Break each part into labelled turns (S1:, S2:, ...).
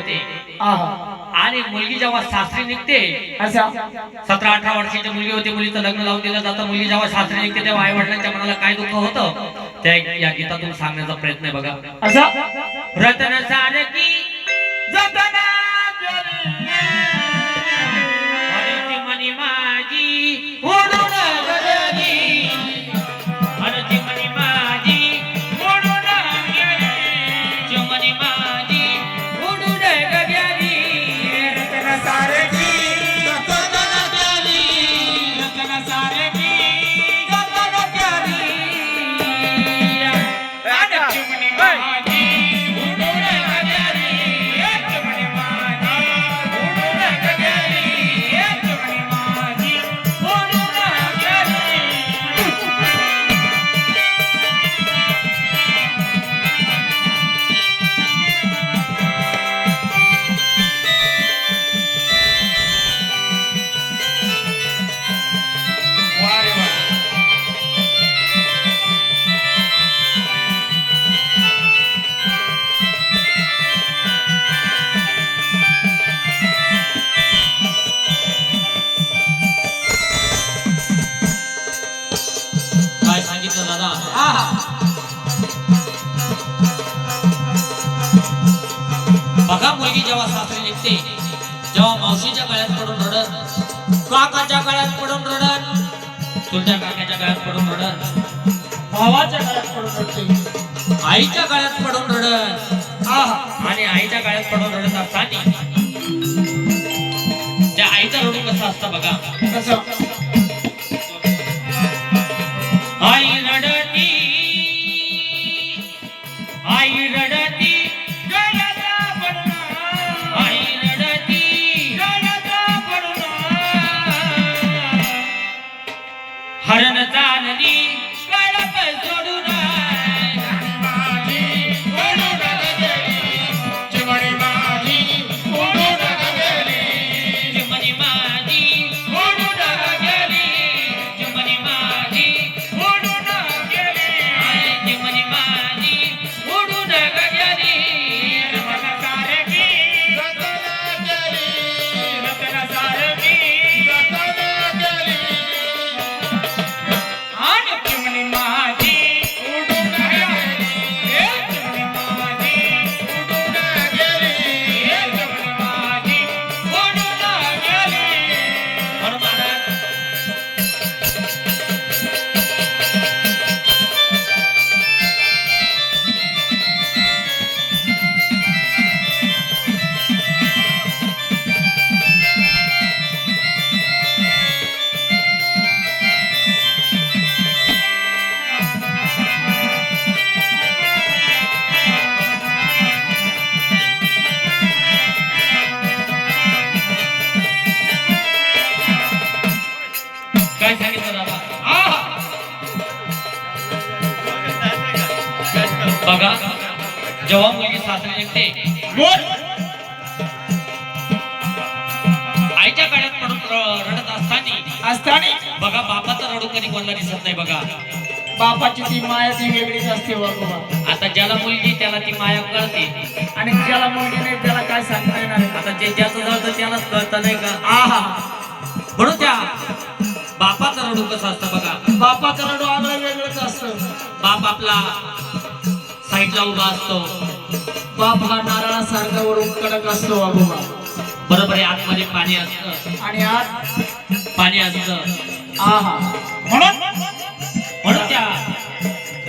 S1: होते.
S2: आहा.
S1: आणि मुलगी जेव्हा सासरी निघते सतरा अठरा वर्षाची मुलगी होती मुलीचं लग्न लावून दिलं जातं. मुलगी जेव्हा सासरी निघते तेव्हा आई वडिलांच्या मनाला काय दुःख होतं? त्या या गीतातून सांगण्याचा प्रयत्न आहे बघा.
S2: असा
S1: रतन सारखी
S2: जतना
S1: रडत
S2: भावाच्या घरात पडून पडते
S1: आईच्या गळ्यात पडून रडत. आणि आईच्या गळ्यात पडून रडत असताना त्या आईचा रडू कसा असतं बघा.
S2: कसं?
S1: आई रडती. आई रडती. रडती. हरण काय सांगितलं दादा बघा जेव्हा मुलगी सासरी निघते आईच्या गळ्यात पडून रडत असताना
S2: असताना?
S1: बघा बापाचा रडू कधी कोणाला दिसत नाही बघा.
S2: बापाची ती माया ती वेगळीच असते
S1: आता ज्याला मुलगी त्याला ती माया कळते.
S2: आणि ज्याला मुलगी नाही त्याला काय सांगता येणार आहे?
S1: आता जे ज्याचं जळतं त्यालाच कळतं नाही का?
S2: आहा.
S1: म्हणून त्या बापाचा रडू कसं असतं बघा.
S2: बापाचं रडू आगळं वेगळंच असतं.
S1: बाप आपला साईडला उभा असतो.
S2: बाप हा नारळासारखा वरून कडक असतो बाबा
S1: बरोबर आहे आतमध्ये पाणी असतं.
S2: आणि आत
S1: पाणी असतं.
S2: आहा म्हणून
S1: म्हणून त्या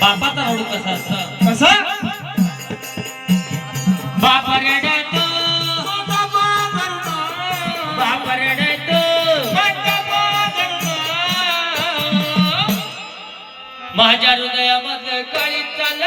S1: बापाचा रडू कसं असतं?
S2: कसं?
S1: माझ्या हृदयामध्ये काळी चाल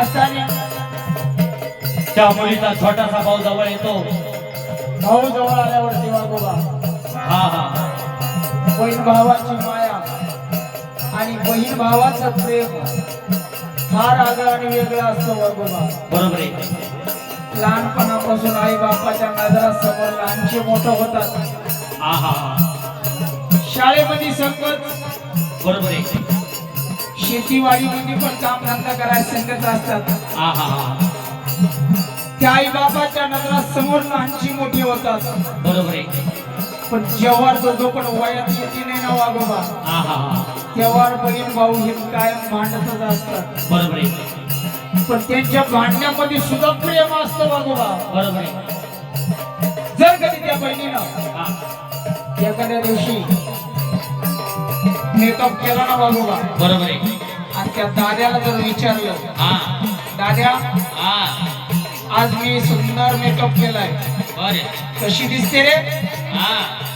S2: असताना
S1: त्या मुलीचा छोटासा भाऊ जवळ येतो.
S2: भाऊ जवळ आल्यावरती वागोबा
S1: हा हा
S2: बहीण भावाची माया आणि बहीण भावाचं प्रेम. फार आगळं आणि वेगळं असतं वागोबा
S1: बरोबर आहे.
S2: लहानपणापासून आई बापाच्या नजरासमोर लहानचे मोठं होतात.
S1: हा हा हा.
S2: शाळेमध्ये संगत
S1: बरोबर आहे.
S2: शेतीवाडीमध्ये पण काम धंदा करायला संगत असतात.
S1: हा हा हा.
S2: त्या आई बाबाच्या नजरासमोर लहानची मोठी होतात.
S1: बरोबर आहे.
S2: पण जेव्हा तो जो पण वयात येते नाही ना वागोबा
S1: हा हा हा.
S2: तेव्हा बहीण भाऊ हे कायम भांडतच असतात.
S1: बरोबर आहे.
S2: पण त्यांच्या भांडण्यामध्ये सुद्धा प्रेम असतं वागोबा
S1: बरोबर आहे.
S2: जर कधी त्या बहिणीनं
S1: हा.
S2: एखाद्या दिवशी मेकअप केला ना वागोबा
S1: बरोबर आहे.
S2: त्या दाद्याला जर विचारलं
S1: हा.
S2: दाद्या
S1: हा.
S2: आज मी सुंदर मेकअप केलाय.
S1: बर.
S2: कशी दिसते रे?
S1: हा.